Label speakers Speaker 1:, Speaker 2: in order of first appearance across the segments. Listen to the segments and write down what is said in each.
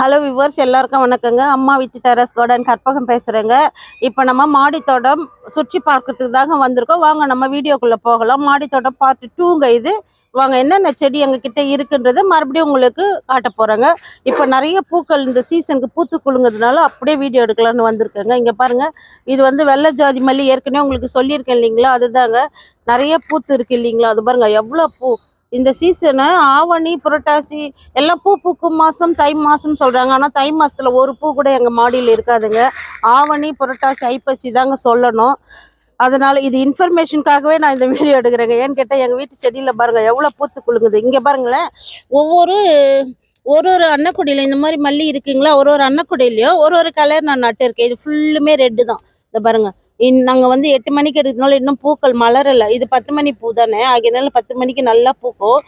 Speaker 1: hello viewers எல்லாருக்கும் வணக்கங்க அம்மா வீட்டு டெரஸ் கார்டன் கற்பகம் பேசுகிறேங்க இப்போ நம்ம மாடித்தோட்டம் சுற்றி பார்க்கறதுக்கு தாங்க வந்திருக்கோம் வாங்க நம்ம வீடியோக்குள்ளே போகலாம் மாடித்தோட்டம் பார்த்து டூங்க இது வாங்க என்னென்ன செடி எங்ககிட்ட இருக்குன்றதை மறுபடியும் உங்களுக்கு காட்ட போகிறேங்க இப்போ நிறைய பூக்கள் இந்த சீசனுக்கு பூத்து குழுங்குறதுனால அப்படியே வீடியோ எடுக்கலான்னு வந்திருக்கேங்க இங்கே பாருங்கள் இது வந்து வெள்ளை ஜாதி மல்லி ஏற்கனவே உங்களுக்கு சொல்லியிருக்கேன் இல்லைங்களா அதுதாங்க நிறைய பூத்து இருக்கு இல்லைங்களா அது பாருங்கள் எவ்வளோ பூ இந்த சீசனு ஆவணி புரட்டாசி எல்லாம் பூ பூக்கும் மாதம் தை மாதம் சொல்கிறாங்க ஆனால் தை மாதத்தில் ஒரு பூ கூட எங்கள் மாடியில் இருக்காதுங்க ஆவணி புரட்டாசி ஐப்பசி தாங்க சொல்லணும் அதனால் இது இன்ஃபர்மேஷனுக்காகவே நான் இந்த வீடியோ எடுக்கிறேங்க ஏன்னு கேட்டால் எங்கள் வீட்டு செடியில் பாருங்கள் எவ்வளோ பூத்து குலுங்குது இங்கே பாருங்களேன் ஒவ்வொரு ஒரு ஒரு அன்னக்குடியில் இந்த மாதிரி மல்லி இருக்குங்களா ஒரு ஒரு அன்னக்குடியிலையும் ஒரு ஒரு கலர் நான் நட்டு இருக்கேன் இது ஃபுல்லுமே ரெட்டு தான் இந்த பாருங்கள் இன் நாங்கள் வந்து எட்டு மணிக்கு எடுக்கிறதுனால இன்னும் பூக்கள் மலரலை இது பத்து மணி பூ தானே ஆகியனால பத்து மணிக்கு நல்லா பூக்கும்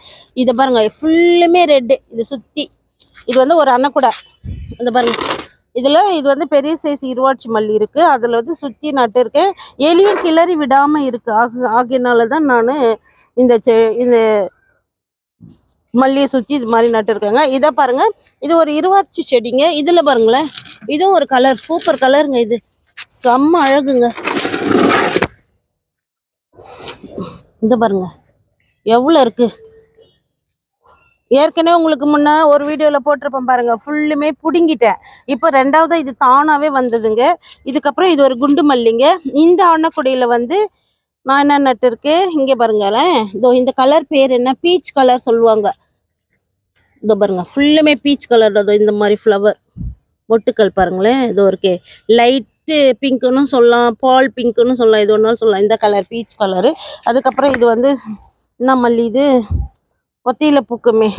Speaker 1: இதை பாருங்க ஃபுல்லுமே ரெட்டு இது சுற்றி இது வந்து ஒரு அன்னக்கூடை இந்த பாருங்க இதில் இது வந்து பெரிய சைஸ் இருவாட்சி மல்லி இருக்குது அதில் வந்து சுற்றி நட்டு இருக்கேன் எலியும் கிளறி விடாமல் இருக்குது ஆகு ஆகியனால தான் நான் இந்த செ இந்த மல்லியை சுற்றி இது மாதிரி நட்டுருக்கேங்க இதை பாருங்கள் இது ஒரு இருவாட்சி செடிங்க இதில் பாருங்களேன் இதுவும் ஒரு கலர் சூப்பர் கலருங்க இது செம்ம அழகுங்க இந்த பாருங்க எவ்வளோ இருக்கு ஏற்கனவே உங்களுக்கு முன்னே ஒரு வீடியோவில் போட்டிருப்பேன் பாருங்கள் ஃபுல்லுமே பிடுங்கிட்டேன் இப்போ ரெண்டாவது இது தானாகவே வந்ததுங்க இதுக்கப்புறம் இது ஒரு குண்டு மல்லிங்க இந்த அன்னக்குடியில் வந்து நான் என்ன நட்டுருக்கேன் இங்கே பாருங்களேன் இதோ இந்த கலர் பேர் என்ன பீச் கலர் சொல்லுவாங்க இதோ பாருங்கள் ஃபுல்லுமே பீச் கலர் இதோ இந்த மாதிரி ஃப்ளவர் ஒட்டுக்கல் பாருங்களேன் இதோ இருக்கே லைட் லைட்டு பிங்க்குன்னு சொல்லலாம் பால் பிங்க்குன்னு சொல்லலாம் எது ஒன்றாலும் சொல்லலாம் இந்த கலர் பீச் கலரு அதுக்கப்புறம் இது வந்து என்ன மல்லி இது ஒத்தியில பூக்குமே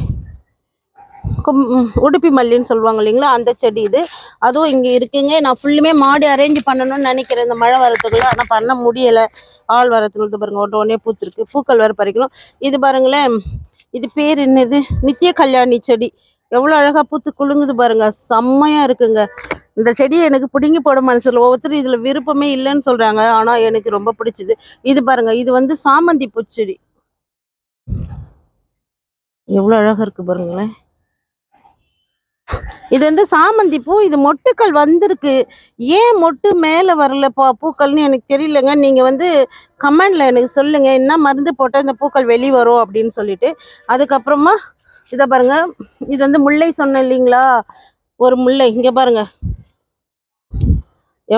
Speaker 1: கும் உடுப்பி மல்லின்னு சொல்லுவாங்க இல்லைங்களா அந்த செடி இது அதுவும் இங்கே இருக்குங்க நான் ஃபுல்லுமே மாடி அரேஞ்ச் பண்ணணும்னு நினைக்கிறேன் இந்த மழை வரத்துக்குள்ள ஆனால் பண்ண முடியலை ஆள் வரத்துக்குள்ள பாருங்க ஒன்று ஒன்றே பூத்துருக்கு பூக்கள் வர பறிக்கணும் இது பாருங்களேன் இது பேர் என்னது நித்திய கல்யாணி செடி எவ்வளோ அழகாக பூத்து குலுங்குது பாருங்க செம்மையாக இருக்குங்க இந்த செடியை எனக்கு பிடுங்கி போட மனசில் ஒவ்வொருத்தரும் இதில் விருப்பமே இல்லைன்னு சொல்கிறாங்க ஆனால் எனக்கு ரொம்ப பிடிச்சிது இது பாருங்க இது வந்து சாமந்தி பூச்செடி எவ்வளோ அழகாக இருக்குது பாருங்களேன் இது வந்து சாமந்தி பூ இது மொட்டுக்கள் வந்திருக்கு ஏன் மொட்டு மேலே வரல பா பூக்கள்னு எனக்கு தெரியலங்க நீங்கள் வந்து கமெண்டில் எனக்கு சொல்லுங்கள் என்ன மருந்து போட்டால் இந்த பூக்கள் வெளி வரும் அப்படின்னு சொல்லிட்டு அதுக்கப்புறமா இதை பாருங்க இது வந்து முல்லை சொன்னேன் இல்லைங்களா ஒரு முல்லை இங்கே பாருங்க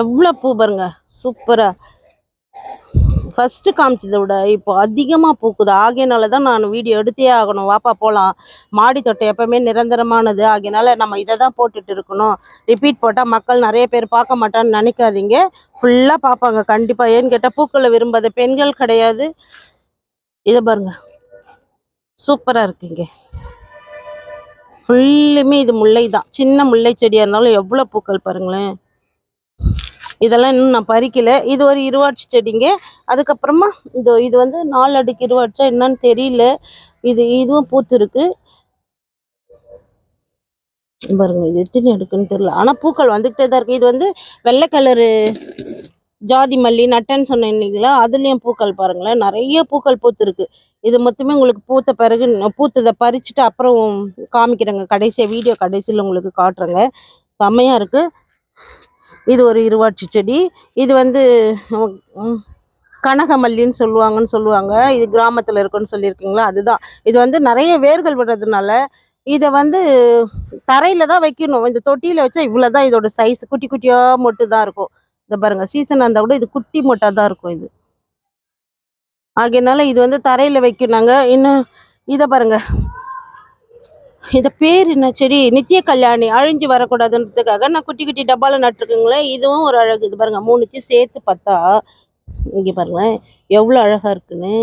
Speaker 1: எவ்வளோ பூ பாருங்க சூப்பராக ஃபஸ்ட்டு காமிச்சதை விட இப்போ அதிகமாக பூக்குது ஆகையினால தான் நான் வீடியோ எடுத்தே ஆகணும் வாப்பா போகலாம் மாடி தொட்டை எப்போவுமே நிரந்தரமானது ஆகியனால நம்ம இதை தான் போட்டுட்டு இருக்கணும் ரிப்பீட் போட்டால் மக்கள் நிறைய பேர் பார்க்க மாட்டான்னு நினைக்காதீங்க ஃபுல்லாக பார்ப்பாங்க கண்டிப்பாக ஏன்னு கேட்டா பூக்களை விரும்பாத பெண்கள் கிடையாது இதை பாருங்கள் சூப்பராக இருக்குங்க ஃபுல்லுமே இது முல்லை தான் சின்ன முல்லை செடியாக இருந்தாலும் எவ்வளோ பூக்கள் பாருங்களேன் இதெல்லாம் இன்னும் நான் பறிக்கல இது ஒரு இருவாட்சி செடிங்க அதுக்கப்புறமா இது இது வந்து நாலு அடுக்கு இருவாட்சா என்னன்னு தெரியல இது இதுவும் பூத்துருக்கு பாருங்க இது எத்தனை அடுக்குன்னு தெரியல ஆனால் பூக்கள் வந்துக்கிட்டே தான் இருக்குது இது வந்து வெள்ளை கலரு ஜாதி மல்லி நட்டன்னு சொன்னேன் இல்லைங்களா அதுலேயும் பூக்கள் பாருங்களேன் நிறைய பூக்கள் பூத்துருக்கு இது மொத்தமே உங்களுக்கு பூத்த பிறகு பூத்ததை பறிச்சுட்டு அப்புறம் காமிக்கிறேங்க கடைசியாக வீடியோ கடைசியில் உங்களுக்கு காட்டுறேங்க செம்மையாக இருக்குது இது ஒரு இருவாட்சி செடி இது வந்து கனகமல்லின்னு சொல்லுவாங்கன்னு சொல்லுவாங்க இது கிராமத்தில் இருக்குன்னு சொல்லியிருக்கீங்களா அதுதான் இது வந்து நிறைய வேர்கள் விடுறதுனால இதை வந்து தரையில் தான் வைக்கணும் இந்த தொட்டியில் வச்சா இவ்வளோ தான் இதோட சைஸ் குட்டி குட்டியாக மொட்டு தான் இருக்கும் இதை பாருங்கள் சீசன் இருந்தால் கூட இது குட்டி மொட்டாக தான் இருக்கும் இது ஆகையினால இது வந்து தரையில் நாங்கள் இன்னும் இதை பாருங்கள் இதை பேர் என்ன செடி நித்திய கல்யாணி அழிஞ்சு வரக்கூடாதுன்றதுக்காக நான் குட்டி குட்டி டப்பாவில் நட்டுருக்குங்களேன் இதுவும் ஒரு அழகு இது பாருங்கள் மூணுத்தையும் சேர்த்து பார்த்தா இங்கே பாருங்களேன் எவ்வளோ அழகாக இருக்குன்னு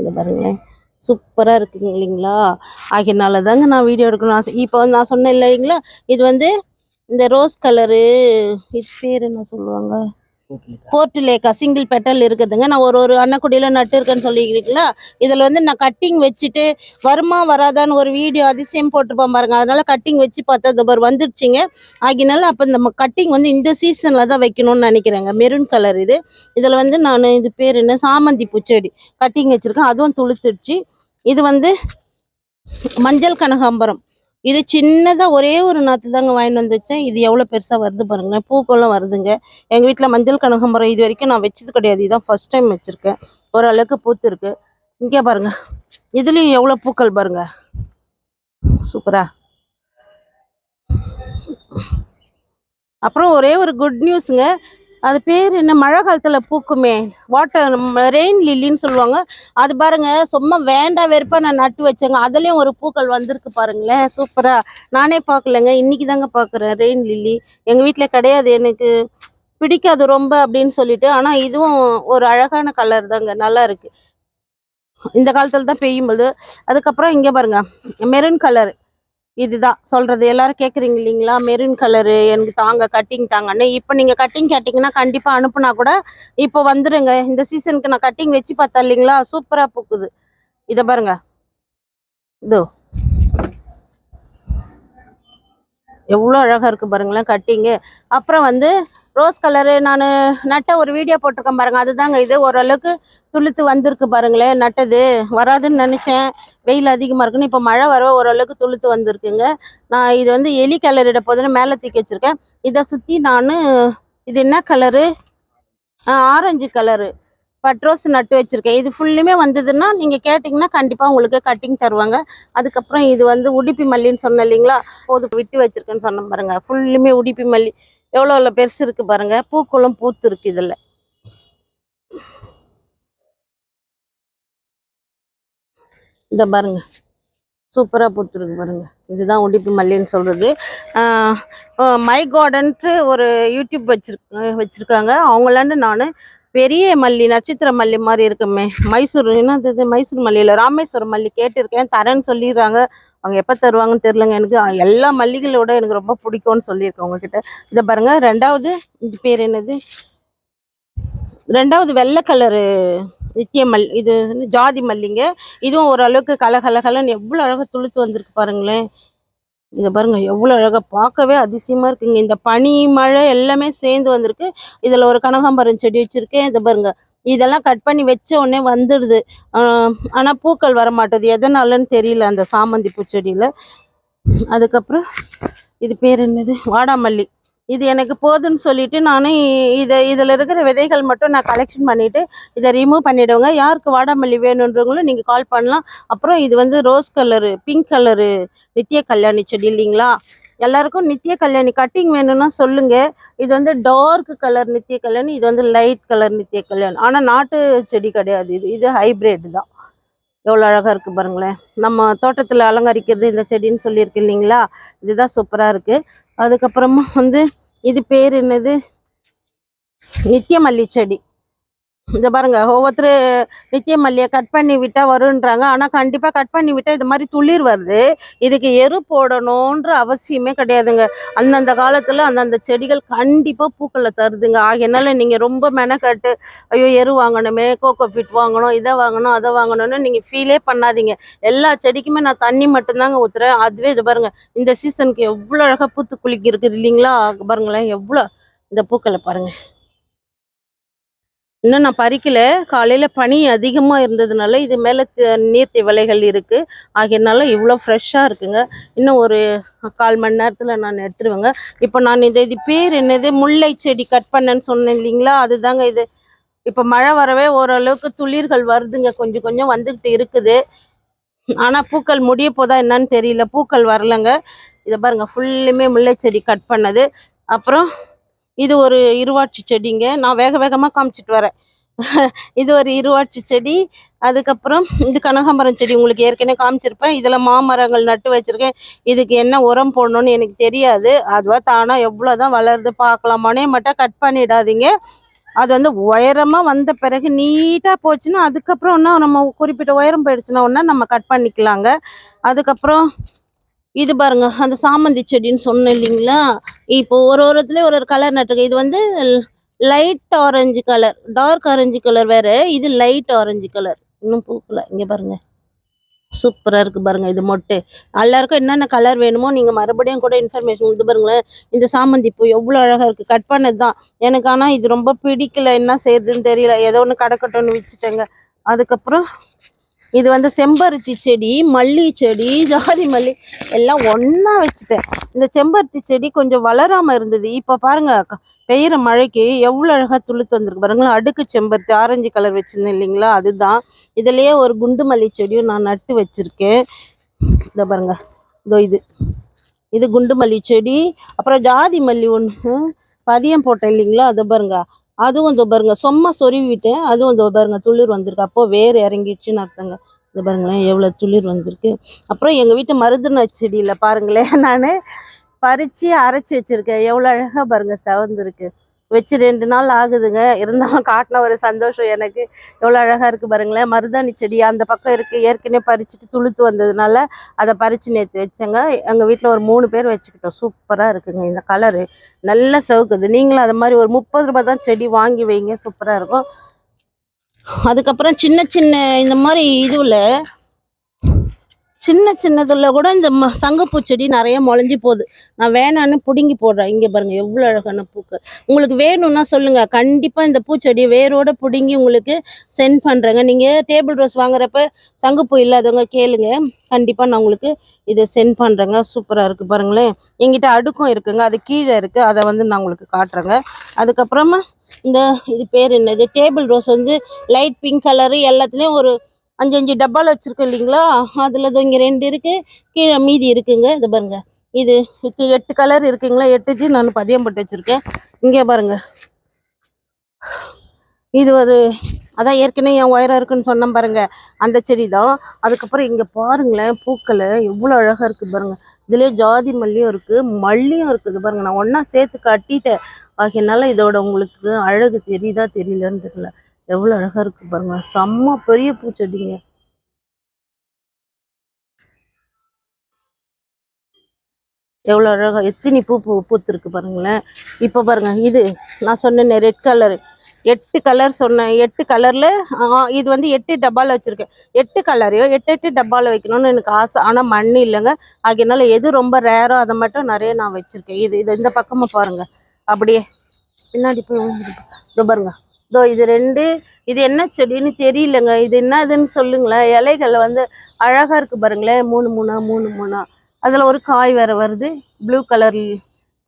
Speaker 1: இதை பாருங்களேன் சூப்பராக இருக்குங்க இல்லைங்களா ஆகியனால தாங்க நான் வீடியோ எடுக்கணும் ஆசை இப்போ நான் சொன்னேன் இல்லைங்களா இது வந்து இந்த ரோஸ் கலரு இது பேர் என்ன சொல்லுவாங்க போர்ட்லேக்கா சிங்கிள் பெட்டல் இருக்குதுங்க நான் ஒரு ஒரு அன்னக்குடியில் இருக்கேன்னு சொல்லிக்கிறீங்களா இதில் வந்து நான் கட்டிங் வச்சுட்டு வருமா வராதான்னு ஒரு வீடியோ அதிசயம் போட்டுருப்போம் பாருங்க அதனால கட்டிங் வச்சு பார்த்தா தபர் வந்துருச்சுங்க ஆகினால அப்போ நம்ம கட்டிங் வந்து இந்த சீசனில் தான் வைக்கணும்னு நினைக்கிறேங்க மெரூன் கலர் இது இதில் வந்து நான் இது பேர் என்ன சாமந்தி பூச்செடி கட்டிங் வச்சுருக்கேன் அதுவும் துளுத்துடுச்சு இது வந்து மஞ்சள் கனகாம்பரம் இது சின்னதாக ஒரே ஒரு நாற்று தாங்க வாங்கிட்டு வந்துச்சேன் இது எவ்வளோ பெருசாக வருது பாருங்க பூக்கள்லாம் வருதுங்க எங்கள் வீட்டில் மஞ்சள் கனகம்பரம் இது வரைக்கும் நான் வச்சது கிடையாது இதுதான் ஃபஸ்ட் டைம் வச்சுருக்கேன் ஓரளவுக்கு பூத்து இங்கே பாருங்கள் இதுலேயும் எவ்வளோ பூக்கள் பாருங்க சூப்பரா அப்புறம் ஒரே ஒரு குட் நியூஸுங்க அது பேர் என்ன மழை காலத்தில் பூக்குமே வாட்டர் ரெயின் லில்லின்னு சொல்லுவாங்க அது பாருங்க சும்மா வேண்டாம் வெறுப்பாக நான் நட்டு வச்சேங்க அதுலேயும் ஒரு பூக்கள் வந்திருக்கு பாருங்களேன் சூப்பராக நானே பார்க்கலங்க இன்றைக்கி தாங்க பார்க்குறேன் ரெயின் லில்லி எங்கள் வீட்டில் கிடையாது எனக்கு பிடிக்காது ரொம்ப அப்படின்னு சொல்லிட்டு ஆனால் இதுவும் ஒரு அழகான கலர் தாங்க நல்லா இருக்குது இந்த காலத்தில் தான் பெய்யும்போது அதுக்கப்புறம் இங்கே பாருங்க மெரூன் கலர் இதுதான் சொல்றது எல்லாரும் கேட்குறீங்க இல்லைங்களா மெரூன் கலரு எனக்கு தாங்க கட்டிங் தாங்கன்னு இப்போ நீங்கள் கட்டிங் கேட்டிங்கன்னா கண்டிப்பாக அனுப்புனா கூட இப்போ வந்துடுங்க இந்த சீசனுக்கு நான் கட்டிங் வச்சு பார்த்தா இல்லைங்களா சூப்பராக பூக்குது இதை பாருங்க இதோ எவ்வளோ அழகாக இருக்குது பாருங்களேன் கட்டிங்கு அப்புறம் வந்து ரோஸ் கலரு நான் நட்ட ஒரு வீடியோ போட்டிருக்கேன் பாருங்கள் அதுதாங்க இது ஓரளவுக்கு துளுத்து வந்திருக்கு பாருங்களேன் நட்டது வராதுன்னு நினச்சேன் வெயில் அதிகமாக இருக்குன்னு இப்போ மழை வர ஓரளவுக்கு துளுத்து வந்திருக்குங்க நான் இது வந்து எலி கலரிட போதுன்னு மேலே தூக்கி வச்சுருக்கேன் இதை சுற்றி நான் இது என்ன கலரு ஆரஞ்சு கலரு பட்ரோஸ் நட்டு வச்சுருக்கேன் இது ஃபுல்லுமே வந்ததுன்னா நீங்கள் கேட்டிங்கன்னா கண்டிப்பாக உங்களுக்கு கட்டிங் தருவாங்க அதுக்கப்புறம் இது வந்து உடுப்பி மல்லின்னு சொன்னேன் இல்லைங்களா போது விட்டு வச்சுருக்கேன்னு சொன்ன பாருங்கள் ஃபுல்லுமே உடுப்பி மல்லி எவ்வளோ எவ்வளோ பெருசு இருக்கு பாருங்க பூக்களும் பூத்து இருக்கு இதில் இந்த பாருங்க சூப்பராக பூத்துருக்கு பாருங்க இதுதான் உடிப்பு மல்லின்னு சொல்கிறது மை கார்டன்ட்டு ஒரு யூடியூப் வச்சிருக்க வச்சுருக்காங்க அவங்களாண்டு நான் பெரிய மல்லி நட்சத்திர மல்லி மாதிரி இருக்குமே மைசூர் என்னது மைசூர் மல்லியில் ராமேஸ்வரம் மல்லி கேட்டிருக்கேன் தரேன்னு சொல்லிடுறாங்க அவங்க எப்போ தருவாங்கன்னு தெரிலங்க எனக்கு எல்லா மல்லிகளோட எனக்கு ரொம்ப பிடிக்கும்னு சொல்லியிருக்கேன் உங்ககிட்ட இதை பாருங்க ரெண்டாவது இது பேர் என்னது ரெண்டாவது வெள்ளை கலரு நித்திய மல் இது ஜாதி மல்லிங்க இதுவும் ஓரளவுக்கு கலகலகலன்னு எவ்வளோ அழகாக துளுத்து வந்திருக்கு பாருங்களேன் இதை பாருங்கள் எவ்வளோ அழகாக பார்க்கவே அதிசயமாக இருக்குங்க இந்த பனி மழை எல்லாமே சேர்ந்து வந்திருக்கு இதில் ஒரு கனகாம்பரம் செடி வச்சுருக்கேன் இதை பாருங்கள் இதெல்லாம் கட் பண்ணி வச்ச உடனே வந்துடுது ஆனால் பூக்கள் வர மாட்டேது எதனாலன்னு தெரியல அந்த சாமந்தி பூச்செடியில் அதுக்கப்புறம் இது பேர் என்னது வாடாமல்லி இது எனக்கு போதுன்னு சொல்லிட்டு நான் இதை இதில் இருக்கிற விதைகள் மட்டும் நான் கலெக்ஷன் பண்ணிவிட்டு இதை ரிமூவ் பண்ணிவிடுவோங்க யாருக்கு வாடாமல்லி வேணுன்றவங்களும் நீங்கள் கால் பண்ணலாம் அப்புறம் இது வந்து ரோஸ் கலரு பிங்க் கலரு நித்திய கல்யாணி செடி இல்லைங்களா எல்லாருக்கும் நித்திய கல்யாணி கட்டிங் வேணும்னா சொல்லுங்கள் இது வந்து டார்க் கலர் நித்திய கல்யாணி இது வந்து லைட் கலர் நித்திய கல்யாணி ஆனால் நாட்டு செடி கிடையாது இது இது ஹைப்ரிட் தான் எவ்வளோ அழகாக இருக்குது பாருங்களேன் நம்ம தோட்டத்தில் அலங்கரிக்கிறது இந்த செடின்னு சொல்லியிருக்கு இல்லைங்களா இதுதான் சூப்பராக இருக்குது அதுக்கப்புறமா வந்து இது பேர் என்னது நித்தியமல்லி செடி இந்த பாருங்க ஒவ்வொருத்தர் நித்திய மல்லியை கட் பண்ணி விட்டா வருன்றாங்க ஆனா கண்டிப்பா கட் பண்ணி விட்டால் இது மாதிரி துளிர் வருது இதுக்கு எரு போடணும்ன்ற அவசியமே கிடையாதுங்க அந்தந்த காலத்துல அந்தந்த செடிகள் கண்டிப்பா பூக்களை தருதுங்க ஆகையினால நீங்க ரொம்ப மெனக்கட்டு ஐயோ எரு வாங்கணுமே கோகோ பிட் வாங்கணும் இதை வாங்கணும் அதை வாங்கணும்னு நீங்க ஃபீலே பண்ணாதீங்க எல்லா செடிக்குமே நான் தண்ணி மட்டும்தாங்க ஊத்துறேன் அதுவே இது பாருங்க இந்த சீசனுக்கு எவ்வளவு அழகாக பூத்து குளிக்கி இல்லைங்களா பாருங்களேன் எவ்வளவு இந்த பூக்களை பாருங்க இன்னும் நான் பறிக்கல காலையில் பனி அதிகமாக இருந்ததுனால இது மேலே நீர் திவலைகள் இருக்குது ஆகையனால இவ்வளோ ஃப்ரெஷ்ஷாக இருக்குங்க இன்னும் ஒரு கால் மணி நேரத்தில் நான் எடுத்துருவேங்க இப்போ நான் இந்த இது பேர் என்னது முல்லை செடி கட் பண்ணேன்னு சொன்னேன் இல்லைங்களா அதுதாங்க இது இப்போ மழை வரவே ஓரளவுக்கு துளிர்கள் வருதுங்க கொஞ்சம் கொஞ்சம் வந்துக்கிட்டு இருக்குது ஆனால் பூக்கள் முடிய போதா என்னன்னு தெரியல பூக்கள் வரலைங்க இதை பாருங்கள் ஃபுல்லுமே முல்லை செடி கட் பண்ணது அப்புறம் இது ஒரு இருவாட்சி செடிங்க நான் வேக வேகமாக காமிச்சிட்டு வரேன் இது ஒரு இருவாட்சி செடி அதுக்கப்புறம் இது கனகாம்பரம் செடி உங்களுக்கு ஏற்கனவே காமிச்சிருப்பேன் இதில் மாமரங்கள் நட்டு வச்சுருக்கேன் இதுக்கு என்ன உரம் போடணுன்னு எனக்கு தெரியாது அதுவாக தானாக எவ்வளோ தான் வளருது பார்க்கலாமானே மட்டும் கட் பண்ணிடாதீங்க அது வந்து உயரமாக வந்த பிறகு நீட்டாக போச்சுன்னா அதுக்கப்புறம் ஒன்றா நம்ம குறிப்பிட்ட உயரம் போயிடுச்சுன்னா ஒன்றா நம்ம கட் பண்ணிக்கலாங்க அதுக்கப்புறம் இது பாருங்க அந்த சாமந்தி செடின்னு சொன்னேன் இல்லைங்களா இப்போ ஒரு ஒருத்துலேயும் ஒரு ஒரு கலர் நட்டுருக்கு இது வந்து light orange colour dark orange colour வேற இது லைட் ஆரஞ்சு கலர் இன்னும் பூக்கல இங்க பாருங்க சூப்பரா இருக்கு பாருங்க இது மொட்டு எல்லாருக்கும் என்னென்ன கலர் வேணுமோ நீங்க மறுபடியும் கூட இன்ஃபர்மேஷன் இது பாருங்களேன் இந்த சாமந்தி பூ எவ்வளவு அழகா இருக்கு கட் பண்ணது தான் எனக்கு ஆனா இது ரொம்ப பிடிக்கல என்ன செய்யுதுன்னு தெரியல ஏதோ ஒன்று கடக்கட்டும்னு வச்சுட்டேங்க அதுக்கப்புறம் இது வந்து செம்பருத்தி செடி மல்லி செடி ஜாதி மல்லி எல்லாம் ஒன்றா வச்சுட்டேன் இந்த செம்பருத்தி செடி கொஞ்சம் வளராமல் இருந்தது இப்போ பாருங்கள் பெய்கிற மழைக்கு எவ்வளோ அழகாக துளுத்து வந்திருக்கு பாருங்களா அடுக்கு செம்பருத்தி ஆரஞ்சு கலர் வச்சுருந்தேன் இல்லைங்களா அதுதான் இதுலேயே ஒரு குண்டு மல்லி செடியும் நான் நட்டு வச்சுருக்கேன் இதை பாருங்க இதோ இது இது குண்டு மல்லி செடி அப்புறம் ஜாதி மல்லி ஒன்று பதியம் போட்டேன் இல்லைங்களா அதை பாருங்க அதுவும் இந்த பாருங்க சும்மா சொருவிட்டேன் அதுவும் இந்த பாருங்க துளிர் வந்திருக்கு அப்போ வேர் இறங்கிடுச்சுன்னு அர்த்தங்க இந்த பாருங்களேன் எவ்வளோ துளிர் வந்திருக்கு அப்புறம் எங்கள் வீட்டு மருதுன செடியில் பாருங்களேன் நான் பறித்து அரைச்சி வச்சுருக்கேன் எவ்வளோ அழகாக பாருங்கள் செவந்திருக்கு வச்சு ரெண்டு நாள் ஆகுதுங்க இருந்தாலும் காட்டின ஒரு சந்தோஷம் எனக்கு எவ்வளோ அழகாக இருக்குது பாருங்களேன் மருதாணி செடி அந்த பக்கம் இருக்குது ஏற்கனவே பறிச்சுட்டு துளுத்து வந்ததுனால அதை பறித்து நேற்று வச்சேங்க எங்கள் வீட்டில் ஒரு மூணு பேர் வச்சுக்கிட்டோம் சூப்பராக இருக்குங்க இந்த கலரு நல்லா செவக்குது நீங்களும் அது மாதிரி ஒரு முப்பது ரூபா தான் செடி வாங்கி வைங்க சூப்பராக இருக்கும் அதுக்கப்புறம் சின்ன சின்ன இந்த மாதிரி இதுவில் சின்ன சின்னதில் கூட இந்த ம சங்கப்பூ செடி நிறைய முளைஞ்சி போகுது நான் வேணான்னு பிடுங்கி போடுறேன் இங்கே பாருங்கள் எவ்வளோ அழகான பூக்கு உங்களுக்கு வேணும்னா சொல்லுங்கள் கண்டிப்பாக இந்த பூச்செடி வேரோடு பிடுங்கி உங்களுக்கு சென்ட் பண்ணுறேங்க நீங்கள் டேபிள் ரோஸ் வாங்குறப்ப சங்கப்பூ இல்லாதவங்க கேளுங்க கண்டிப்பாக நான் உங்களுக்கு இதை சென்ட் பண்ணுறேங்க சூப்பராக இருக்குது பாருங்களேன் எங்கிட்ட அடுக்கும் இருக்குங்க அது கீழே இருக்குது அதை வந்து நான் உங்களுக்கு காட்டுறேங்க அதுக்கப்புறமா இந்த இது பேர் என்னது டேபிள் ரோஸ் வந்து லைட் பிங்க் கலரு எல்லாத்துலேயும் ஒரு அஞ்சு அஞ்சு டப்பாவில் வச்சுருக்கோம் இல்லைங்களா அதில் இதோ இங்கே ரெண்டு இருக்குது கீழே மீதி இருக்குங்க இது பாருங்கள் இது எட்டு கலர் இருக்குங்களா எட்டு ஜி நான் பதியம் போட்டு வச்சுருக்கேன் இங்கே பாருங்கள் இது ஒரு அதான் ஏற்கனவே என் உயரம் இருக்குன்னு சொன்னேன் பாருங்கள் அந்த செடி தான் அதுக்கப்புறம் இங்கே பாருங்களேன் பூக்கள் எவ்வளோ அழகாக இருக்குது பாருங்கள் இதுலேயே ஜாதி மல்லியும் இருக்குது மல்லியும் இருக்குது பாருங்கள் நான் ஒன்றா சேர்த்து கட்டிட்டேன் ஆகியனால இதோட உங்களுக்கு அழகு தெரியுதா தெரியலன்னு தெரியல எவ்வளோ அழகாக இருக்கு பாருங்கள் செம்ம பெரிய பூச்செடிங்க எவ்வளோ அழகா எத்தினி பூ பூ பூத்திருக்கு பாருங்களேன் இப்போ பாருங்க இது நான் சொன்னேன் ரெட் கலரு எட்டு கலர் சொன்னேன் எட்டு கலரில் இது வந்து எட்டு டப்பால வச்சுருக்கேன் எட்டு கலரையோ எட்டு எட்டு டப்பால வைக்கணும்னு எனக்கு ஆசை ஆனால் மண் இல்லைங்க ஆகியனால எது ரொம்ப ரேரோ அதை மட்டும் நிறைய நான் வச்சிருக்கேன் இது இது இந்த பக்கமாக பாருங்க அப்படியே பின்னாடி போய் இது இதோ இது ரெண்டு இது என்ன செடின்னு தெரியலங்க இது என்னதுன்னு சொல்லுங்களேன் இலைகள் வந்து அழகாக இருக்குது பாருங்களேன் மூணு மூணா மூணு மூணா அதில் ஒரு காய் வேறு வருது ப்ளூ கலர்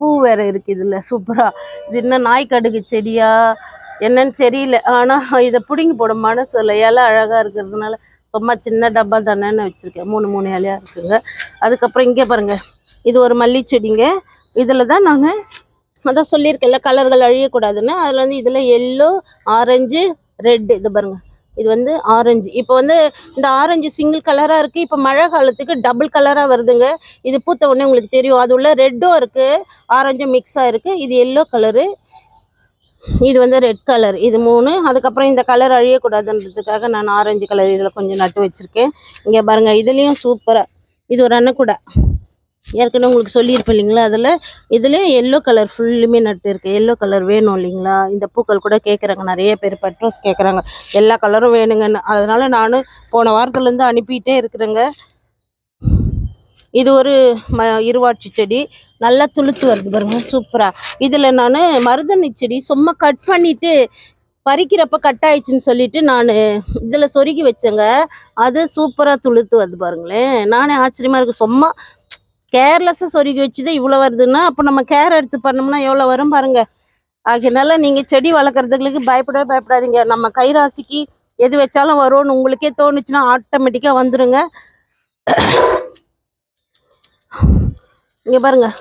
Speaker 1: பூ வேறு இருக்குது இதில் சூப்பராக இது என்ன நாய்க்கடுகு செடியா என்னன்னு தெரியல ஆனால் இதை பிடுங்கி போட மனசு இல்லை இலை அழகாக இருக்கிறதுனால சும்மா சின்ன டப்பா தானேன்னு வச்சுருக்கேன் மூணு மூணு இலையாக இருக்குங்க அதுக்கப்புறம் இங்கே பாருங்கள் இது ஒரு மல்லி செடிங்க இதில் தான் நாங்கள் அதான் சொல்லியிருக்கேன்ல கலர்கள் அழியக்கூடாதுன்னு அதில் வந்து இதில் எல்லோ ஆரஞ்சு ரெட்டு இது பாருங்க இது வந்து ஆரஞ்சு இப்போ வந்து இந்த ஆரஞ்சு சிங்கிள் கலராக இருக்குது இப்போ மழை காலத்துக்கு டபுள் கலராக வருதுங்க இது பூத்த உடனே உங்களுக்கு தெரியும் அது உள்ள ரெட்டும் இருக்குது ஆரஞ்சும் மிக்ஸாக இருக்குது இது எல்லோ கலரு இது வந்து ரெட் கலர் இது மூணு அதுக்கப்புறம் இந்த கலர் அழியக்கூடாதுன்றதுக்காக நான் ஆரஞ்சு கலர் இதில் கொஞ்சம் நட்டு வச்சுருக்கேன் இங்கே பாருங்கள் இதுலேயும் சூப்பராக இது ஒரு அன்னக்கூடை ஏற்கனவே உங்களுக்கு சொல்லியிருப்பேன் இல்லைங்களா அதில் இதில் எல்லோ கலர் ஃபுல்லுமே நட்டு இருக்குது எல்லோ கலர் வேணும் இல்லைங்களா இந்த பூக்கள் கூட கேட்குறாங்க நிறைய பேர் பட்ரோஸ் கேட்குறாங்க எல்லா கலரும் வேணுங்கன்னு அதனால் நான் போன வாரத்துலேருந்து அனுப்பிட்டே இருக்கிறேங்க இது ஒரு ம இருவாட்சி செடி நல்லா துளுத்து வருது பாருங்க சூப்பராக இதில் நான் மருதணி செடி சும்மா கட் பண்ணிவிட்டு பறிக்கிறப்ப கட் ஆயிடுச்சுன்னு சொல்லிட்டு நான் இதில் சொருகி வச்சேங்க அது சூப்பராக துளுத்து வருது பாருங்களேன் நானே ஆச்சரியமாக இருக்கு சும்மா கேர்லெஸ்ஸாக சொருகி வச்சுதான் இவ்வளோ வருதுன்னா அப்போ நம்ம கேர் எடுத்து பண்ணோம்னா எவ்வளோ வரும் பாருங்கள் ஆகையினால நீங்கள் செடி வளர்க்குறதுகளுக்கு பயப்படவே பயப்படாதீங்க நம்ம கைராசிக்கு எது வச்சாலும் வரும்னு உங்களுக்கே தோணுச்சுன்னா ஆட்டோமேட்டிக்காக வந்துடுங்க இங்கே பாருங்கள்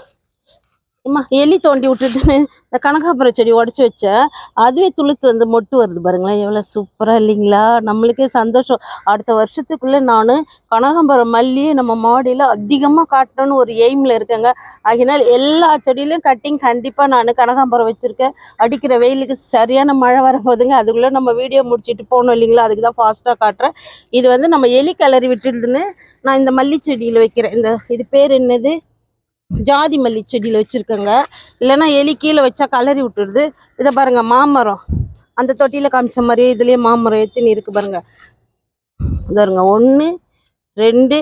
Speaker 1: அம்மா எலி தோண்டி விட்டுட்டு இந்த கனகாபுரம் செடி உடச்சி வச்சேன் அதுவே துளுத்து வந்து மொட்டு வருது பாருங்களேன் எவ்வளோ சூப்பராக இல்லைங்களா நம்மளுக்கே சந்தோஷம் அடுத்த வருஷத்துக்குள்ளே நான் கனகாம்பரம் மல்லியே நம்ம மாடியில் அதிகமாக காட்டணும்னு ஒரு எய்மில் இருக்கேங்க ஆகினால் எல்லா செடியிலையும் கட்டிங் கண்டிப்பாக நான் கனகாம்பரம் வச்சுருக்கேன் அடிக்கிற வெயிலுக்கு சரியான மழை வரும்போதுங்க போதுங்க அதுக்குள்ளே நம்ம வீடியோ முடிச்சுட்டு போகணும் இல்லைங்களா அதுக்கு தான் ஃபாஸ்ட்டாக காட்டுறேன் இது வந்து நம்ம எலி கிளறி விட்டுடுதுன்னு நான் இந்த மல்லி செடியில் வைக்கிறேன் இந்த இது பேர் என்னது ஜாதி மல்லி செடியில் வச்சுருக்கேங்க இல்லைன்னா எலி கீழே வச்சா கலரி விட்டுடுது இதை பாருங்கள் மாமரம் அந்த தொட்டியில் காமிச்ச மாதிரியே இதுலேயே மாமரம் எத்தினி இருக்குது பாருங்கள் இதாக இருங்க ஒன்று ரெண்டு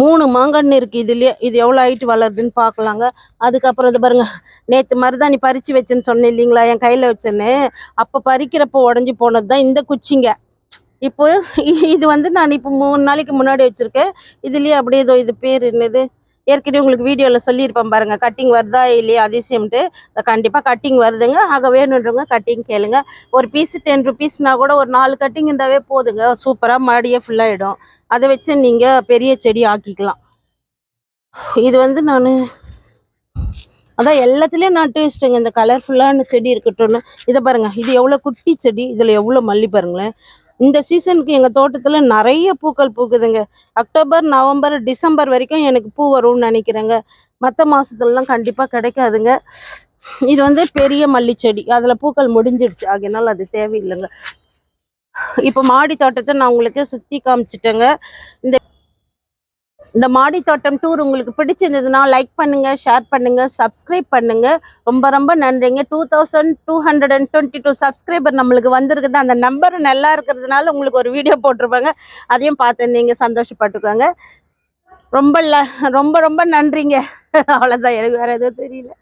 Speaker 1: மூணு மாங்கன்று இருக்குது இதுலேயே இது எவ்வளோ ஆகிட்டு வளருதுன்னு பார்க்கலாங்க அதுக்கப்புறம் இது பாருங்கள் நேற்று மருதாணி பறித்து வச்சேன்னு சொன்னேன் இல்லைங்களா என் கையில் வச்சேன்னு அப்போ பறிக்கிறப்போ உடஞ்சி போனது தான் இந்த குச்சிங்க இப்போ இது வந்து நான் இப்போ மூணு நாளைக்கு முன்னாடி வச்சுருக்கேன் இதுலேயே அப்படியே ஏதோ இது பேர் என்னது ஏற்கனவே உங்களுக்கு வீடியோவில் சொல்லியிருப்பேன் பாருங்கள் கட்டிங் வருதா இல்லையா அதிசயம்ட்டு கண்டிப்பாக கட்டிங் வருதுங்க ஆக வேணுன்றவங்க கட்டிங் கேளுங்க ஒரு பீஸு டென் ருபீஸ்னால் கூட ஒரு நாலு கட்டிங் இருந்தாவே போதுங்க சூப்பராக மாடியே ஃபுல்லாகிடும் அதை வச்சு நீங்கள் பெரிய செடி ஆக்கிக்கலாம் இது வந்து நான் அதான் எல்லாத்துலேயும் நான் டேஸ்ட்டுங்க இந்த கலர்ஃபுல்லான செடி இருக்கட்டும்னு இதை பாருங்கள் இது எவ்வளோ குட்டி செடி இதில் எவ்வளோ மல்லி பாருங்களேன் இந்த சீசனுக்கு எங்கள் தோட்டத்தில் நிறைய பூக்கள் பூக்குதுங்க அக்டோபர் நவம்பர் டிசம்பர் வரைக்கும் எனக்கு பூ வரும்னு நினைக்கிறேங்க மற்ற மாதத்துலலாம் கண்டிப்பாக கிடைக்காதுங்க இது வந்து பெரிய மல்லிச்செடி அதில் பூக்கள் முடிஞ்சிடுச்சு ஆகினால் அது தேவையில்லைங்க இப்போ மாடி தோட்டத்தை நான் உங்களுக்கு சுற்றி காமிச்சிட்டேங்க இந்த இந்த மாடி தோட்டம் டூர் உங்களுக்கு பிடிச்சிருந்ததுன்னா லைக் பண்ணுங்க ஷேர் பண்ணுங்க சப்ஸ்கிரைப் பண்ணுங்க ரொம்ப ரொம்ப நன்றிங்க two thousand two hundred and twenty two subscriber நம்மளுக்கு வந்திருக்குது அந்த நம்பர் நல்லா இருக்கிறதுனால உங்களுக்கு ஒரு வீடியோ போட்டிருப்பாங்க அதையும் பார்த்து நீங்கள் சந்தோஷப்பட்டுக்கோங்க ரொம்ப ரொம்ப ரொம்ப நன்றிங்க அவ்வளோதான் எனக்கு வேறு எதுவும் தெரியல